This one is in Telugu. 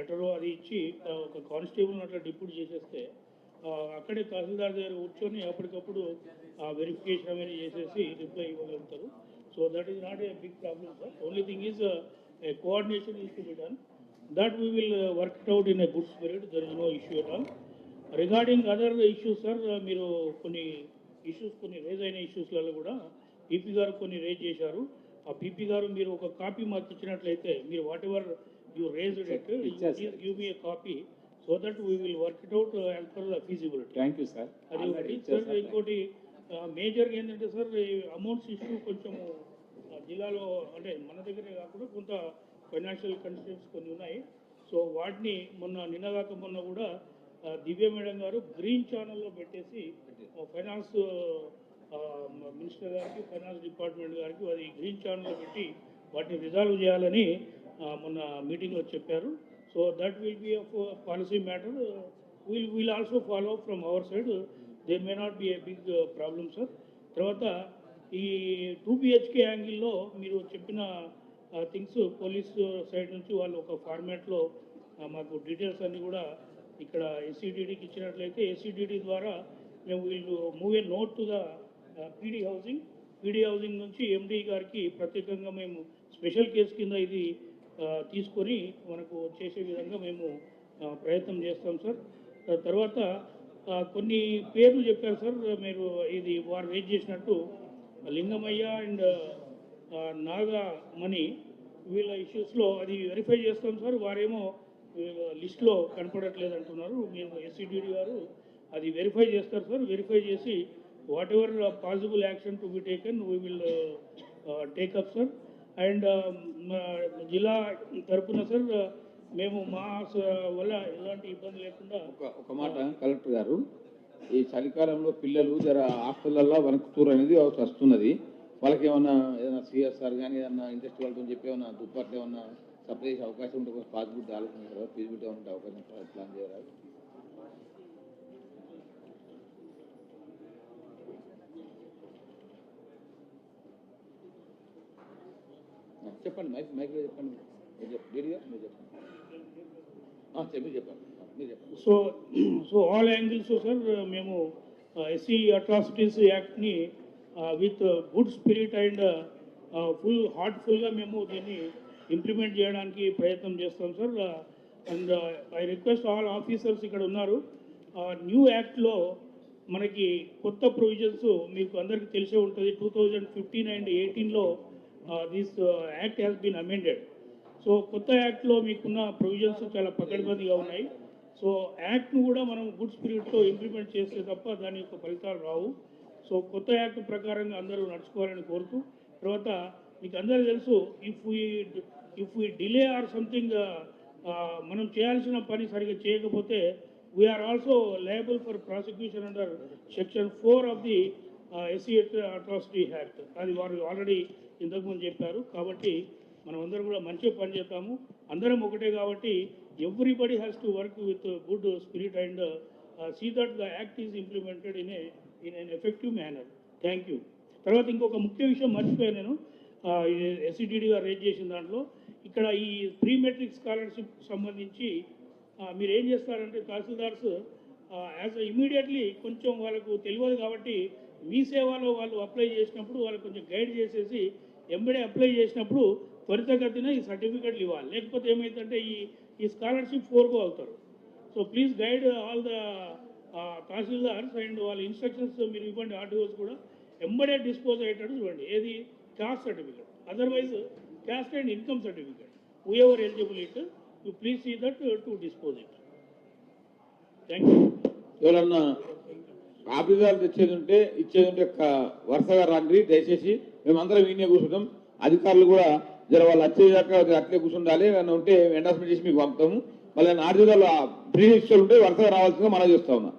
లెటర్ అది ఇచ్చి ఒక కానిస్టేబుల్ అట్లా డిప్యూట్ చేసేస్తే అక్కడే తహసీల్దార్ దగ్గర కూర్చొని అప్పటికప్పుడు వెరిఫికేషన్ అనేది చేసేసి reply ఇవ్వగలుగుతారు. So that is not a big problem sir only thing is coordination is to be done that we will work it out in a good spirit there is no issue at all regarding other issues sir మీరు కొన్ని ఇష్యూస్ కొన్ని రేజ్ అయిన ఇష్యూస్లలో కూడా పీపీ గారు కొన్ని రేజ్ చేశారు. ఆ పీపీ గారు మీరు ఒక కాపీ మాకు ఇచ్చినట్లయితే మీరు whatever you raise it ఇచ్చారు sir. Give me a copy so that we will work it out as per the feasibility thank you sir అది ఆల్రెడీ ఒకటి ఇచ్చారు సార్ సార్. ఇంకోటి మేజర్గా ఏంటంటే సార్ అమౌంట్స్ ఇష్యూ కొంచెము ఆ, జిల్లాలో అంటే మన దగ్గరే కాకుండా కొంత ఫైనాన్షియల్ కన్స్టెంట్స్ కొన్ని ఉన్నాయి. సో వాటిని మొన్న నిన్నగాక మొన్న కూడా దివ్య మేడం గారు గ్రీన్ ఛానల్లో పెట్టేసి ఫైనాన్స్ మినిస్టర్ గారికి ఫైనాన్స్ డిపార్ట్మెంట్ గారికి అది గ్రీన్ ఛానల్లో పెట్టి వాటిని రిజాల్వ్ చేయాలని మొన్న మీటింగ్లో చెప్పారు. So that will be of policy matter will will also follow from our side there may not be a big problem sir తర్వాత ఈ టూ బిహెచ్కే యాంగిల్లో మీరు చెప్పిన థింగ్స్ పోలీస్ సైడ్ నుంచి వాళ్ళు ఒక ఫార్మాట్లో మాకు డీటెయిల్స్ అన్నీ కూడా ఇక్కడ ఎస్సీడీడీకి ఇచ్చినట్లయితే ఎస్సీడీడీ ద్వారా మేము వీళ్ళు move a note to the PD housing PD housing నుంచి ఎండీ గారికి ప్రత్యేకంగా మేము స్పెషల్ కేసు కింద ఇది తీసుకొని మనకు చేసే విధంగా మేము ప్రయత్నం చేస్తాం సార్. తర్వాత కొన్ని పేర్లు చెప్పారు సార్. మీరు ఇది వారు వెయిట్ చేసినట్టు లింగమయ్య అండ్ నాగమణి వీళ్ళ ఇష్యూస్లో అది వెరిఫై చేస్తాం సార్. వారేమో లిస్ట్లో కనపడట్లేదు అంటున్నారు మేము ఎస్సీడీడీ గారు అది వెరిఫై చేస్తారు సార్. వెరిఫై చేసి whatever possible action to be taken we will take up sir. And జిల్లా తరపున సార్ మేము మా వల్ల ఎలాంటి ఇబ్బంది లేకుండా ఒక ఒక మాట కలెక్టర్ గారు. ఈ చలికాలంలో పిల్లలు జర హాస్టల్లో వణుకుతూరు అనేది ఒకటి వస్తున్నది. వాళ్ళకి ఏమన్నా ఏదైనా సిఎస్ఆర్ కానీ ఏదన్నా ఇంట్రెస్ట్ వాళ్ళతో చెప్పి ఏమన్నా దుప్పట్లు ఏమన్నా సప్లై చేసే అవకాశం ఉంటే కొంచెం పాసిబిలిటీ ఆలోచించారు ఫీజిబిలిటీ ఉంటే అవకాశం ప్లాన్ చేయరా చెప్పండి మైక్ మైక్లో చెప్పండి. మీరు చెప్పండి మీరు చెప్పండి. చెప్పి చెప్పండి మీరు చెప్పండి. So so all angles sir మేము SC atrocities యాక్ట్ని with good spirit and full హార్ట్ఫుల్గా మేము దీన్ని ఇంప్లిమెంట్ చేయడానికి ప్రయత్నం చేస్తాం sir and I request all officers ఇక్కడ ఉన్నారు. Uh, న్యూ యాక్ట్లో మనకి కొత్త ప్రొవిజన్స్ మీకు అందరికీ తెలిసే ఉంటుంది. టూ థౌజండ్ ఫిఫ్టీన్ అండ్ ఎయిటీన్లో this act has been amended so కొత్త యాక్ట్లో మీకున్న ప్రొవిజన్స్ చాలా పకడ్బందీగా ఉన్నాయి. సో యాక్ట్ను కూడా మనం గుడ్ స్పిరిట్తో ఇంప్లిమెంట్ చేస్తే తప్ప దాని యొక్క ఫలితాలు రావు. సో కొత్త యాక్ట్ ప్రకారంగా అందరూ నడుచుకోవాలని కోరుతూ తర్వాత మీకు అందరూ తెలుసు if we if we delay or something మనం చేయాల్సిన పని సరిగ్గా చేయకపోతే we are also liable for prosecution under section four of the SC atrocity act అది వారు ఆల్రెడీ ఇంతకుముందు చెప్పారు. కాబట్టి మనం అందరం కూడా మంచిగా పని చేద్దాము. అందరం ఒకటే కాబట్టి everybody has to work with good spirit and see that the act is implemented in a in an effective manner thank you తర్వాత ఇంకొక ముఖ్య విషయం మర్చిపోయాను నేను. ఎస్సిడిడి గారు రేజ్ చేసిన దాంట్లో ఇక్కడ ఈ ప్రీ మెట్రిక్ స్కాలర్షిప్ సంబంధించి మీరు ఏం చేస్తారంటే తహసీల్దార్స్ యాజ్ ఇమీడియట్లీ కొంచెం వాళ్ళకు తెలియదు కాబట్టి మీ సేవలో వాళ్ళు అప్లై చేసినప్పుడు వాళ్ళు కొంచెం గైడ్ చేసేసి ఎంబడే అప్లై చేసినప్పుడు త్వరితగతిన ఈ సర్టిఫికెట్లు ఇవ్వాలి. లేకపోతే ఏమైందంటే ఈ ఈ స్కాలర్షిప్ ఫోర్గో అవుతారు. So please guide all the tahsildars and వాళ్ళ ఇన్స్ట్రక్షన్స్ మీరు ఇవ్వండి ఆర్టీఓస్ కూడా. ఎంబడే డిస్పోజ్ అయ్యేటట్టు చూడండి. ఏది? Caste certificate. Otherwise caste and income certificate. Whoever eligible it you please see that to dispose it thank you ఎవరన్నా ఆఫీసర్లు తెచ్చేది ఉంటే ఇచ్చేది ఉంటే వరుసగా రండి దయచేసి మేమందరం ఈయనే కూర్చుంటాం. అధికారులు కూడా జర వాళ్ళు వచ్చేదాకా అట్లే కూర్చుండాలి ఏమైనా ఉంటే ఎండాస్మెంట్ చేసి మీకు పంపుతాము. మళ్ళీ ఆర్జీదాలు ప్రీ ఉంటే వరుసగా రావాల్సిందిగా మనం చేస్తా ఉన్నాం.